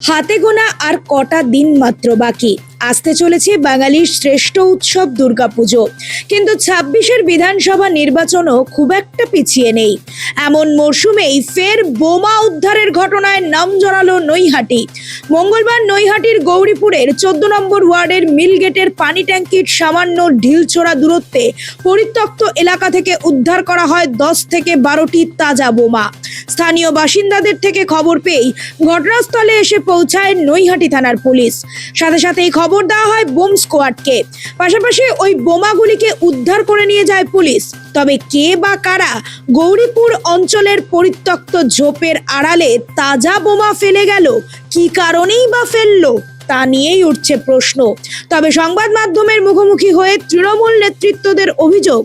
হাতে গোনা আর কটা দিন মাত্র বাকি। আসতে চলেছে বাঙালির শ্রেষ্ঠ উৎসব দুর্গাপুজো। কিন্তু ছাব্বিশের বিধানসভা নির্বাচনও খুব একটা পিছিয়ে নেই। এমন মরশুমেই ফের বোমা উদ্ধারের ঘটনায় নাম জড়ালো নৈহাটি। মঙ্গলবার নৈহাটির গৌরীপুরের চোদ্দ নম্বর ওয়ার্ডের মিলগেটের পানি ট্যাঙ্কির সামান্য ঢিলছোড়া দূরত্বে পরিত্যক্ত এলাকা থেকে উদ্ধার করা হয় দশ থেকে বারোটি তাজা বোমা। স্থানীয় বাসিন্দাদের থেকে খবর পেয়েই ঘটনাস্থলে এসে পৌঁছায় নৈহাটি থানার পুলিশ। সাথে সাথেই খবর দেওয়া হয় বোম স্কোয়াডকে। পাশাপাশি ওই বোমাগুলিকে উদ্ধার করে নিয়ে যায় পুলিশ। তবে কে বা কারা গৌরীপুর অঞ্চলের পরিত্যক্ত ঝোপের আড়ালে তাজা বোমা ফেলে গেল, কি কারণেই বা ফেলল, তা নিয়েই উঠছে প্রশ্ন। তবে সংবাদ মাধ্যমের মুখোমুখি হয়ে তৃণমূল নেতৃত্বদের অভিযোগ,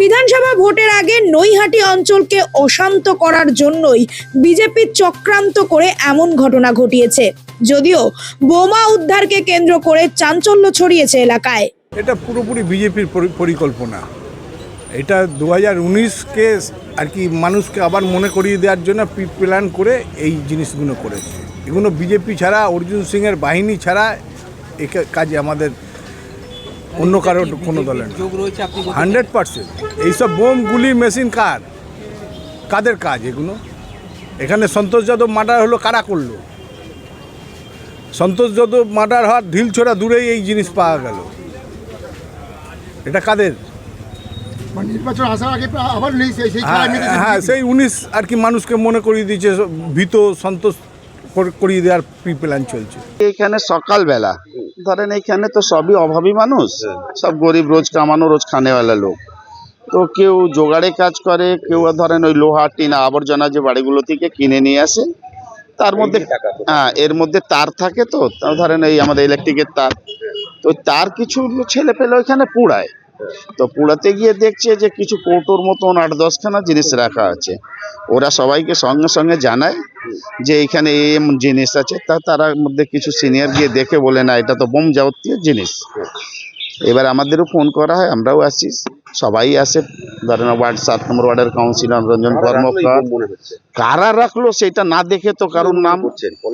বিধানসভা ভোটের আগে নৈহাটি অঞ্চলকে অশান্ত করার জন্যই বিজেপি চক্রান্ত করে এমন ঘটনা ঘটিয়েছে। যদিও বোমা উদ্ধারকে কেন্দ্র করে চাঞ্চল্য ছড়িয়েছে এলাকায়। এটা পুরোপুরি বিজেপির পরিকল্পনা। এটা দু হাজার উনিশকে আর কি মানুষকে আবার মনে করিয়ে দেওয়ার জন্য প্রি প্ল্যান করে এই জিনিসগুলো করেছে। এগুলো বিজেপি ছাড়া অর্জুন সিংয়ের বাহিনী ছাড়া এ কাজে আমাদের অন্য কারোর কোনো দলের হান্ড্রেড পার্সেন্ট। এইসব বোম গুলি মেশিন কার? কাদের কাজ এগুলো? এখানে সন্তোষ যাদব মার্ডার হলো কারা করল? সন্তোষ যাদব মার্ডার হওয়ার ঢিল ছোড়া দূরেই এই জিনিস পাওয়া গেল। এটা কাদের? মানে নির্বাচন আসার আগে আবার হ্যাঁ হ্যাঁ সেই উনিশ আর কি মানুষকে মনে করিয়ে দিয়েছে ভীত সন্তোষ কর- করিয়ে দেওয়ার প্রি প্ল্যান চলছে। এখানে সকালবেলা ধরেন এইখানে তো সবই অভাবী মানুষ সব গরিব রোজ কামানো রোজ খানেওয়ালা লোক। তো কেউ জোগাড়ে কাজ করে কেউ ধরেন ওই লোহা টিনা আবর্জনা যে বাড়িগুলো থেকে কিনে নিয়ে আসে তার মধ্যে হ্যাঁ এর মধ্যে তার থাকে তো। ধরেন এই আমাদের ইলেকট্রিকের তার। তো তার কিছু ছেলে পেলে ওইখানে পুড়ায়। তো পুড়াতে গিয়ে দেখছে যে কিছু কৌটোর মতন আট দশখানা জিনিস রাখা আছে। ওরা সবাইকে সঙ্গে সঙ্গে জানায় যে এখানে এই এমন জিনিস আছে। তা তার মধ্যে কিছু সিনিয়র গিয়ে দেখে বলে না এটা তো বোম যাবতীয় জিনিস। এবার আমাদেরও ফোন করা হয় আমরাও আসি। সবাই আসে ধরেন ওয়ার্ড সাত নম্বর ওয়ার্ডের কাউন্সিলর রঞ্জন কর্মকার। কারা রাখল সেটা না দেখে তো কারোর নাম?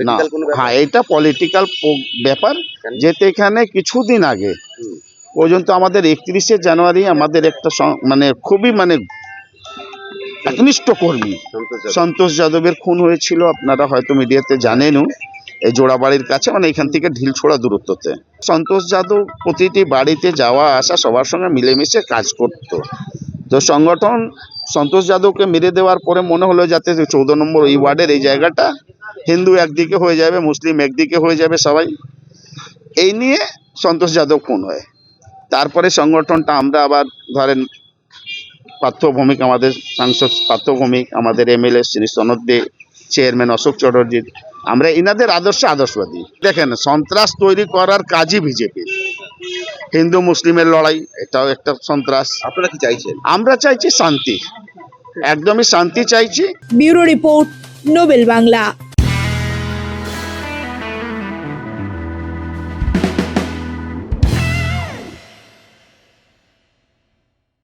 না। হ্যাঁ এটা পলিটিক্যাল ব্যাপার। যেতে এখানে কিছুদিন আগে। পর্যন্ত আমাদের একত্রিশে জানুয়ারি আমাদের একটা মানে খুবই মানে একনিষ্ঠ কর্মী। সন্তোষ যাদবের খুন হয়েছিল আপনারা হয়তো মিডিয়াতে জানেনও। এই জোড়াবাড়ির কাছে মানে এখান থেকে ঢিল ছোড়া দূরত্বতে। সন্তোষ যাদব প্রতিটি বাড়িতে যাওয়া, আসা, সবার সঙ্গে মিলেমিশে কাজ করত। তো সংগঠন সন্তোষ যাদবকে মেরে দেওয়ার পরে মনে হলো যাতে চৌদ্দ নম্বর এই ওয়ার্ডের এই জায়গাটা হিন্দু একদিকে হয়ে যাবে, মুসলিম একদিকে হয়ে যাবে সবাই। এই নিয়ে সন্তোষ যাদব খুন হয়। তারপরে সংগঠনটা আমরা আবার ধরেন পার্থভৌমিক আমাদের সাংসদ, পার্থভৌমিক আমাদের এমএলএ শ্রী সনদ দে, চেয়ারম্যান অশোক চ্যাটার্জি আমরা এনাদের আদর্শ আদর্শবাদী। দেখেন সন্ত্রাস তৈরি করার কাজই বিজেপি। হিন্দু মুসলিমের লড়াই এটাও একটা সন্ত্রাস। আপনারা কি চাইছেন? আমরা চাইছি শান্তি। একদমই শান্তি চাইছি। Bureau report Nobel Bangla.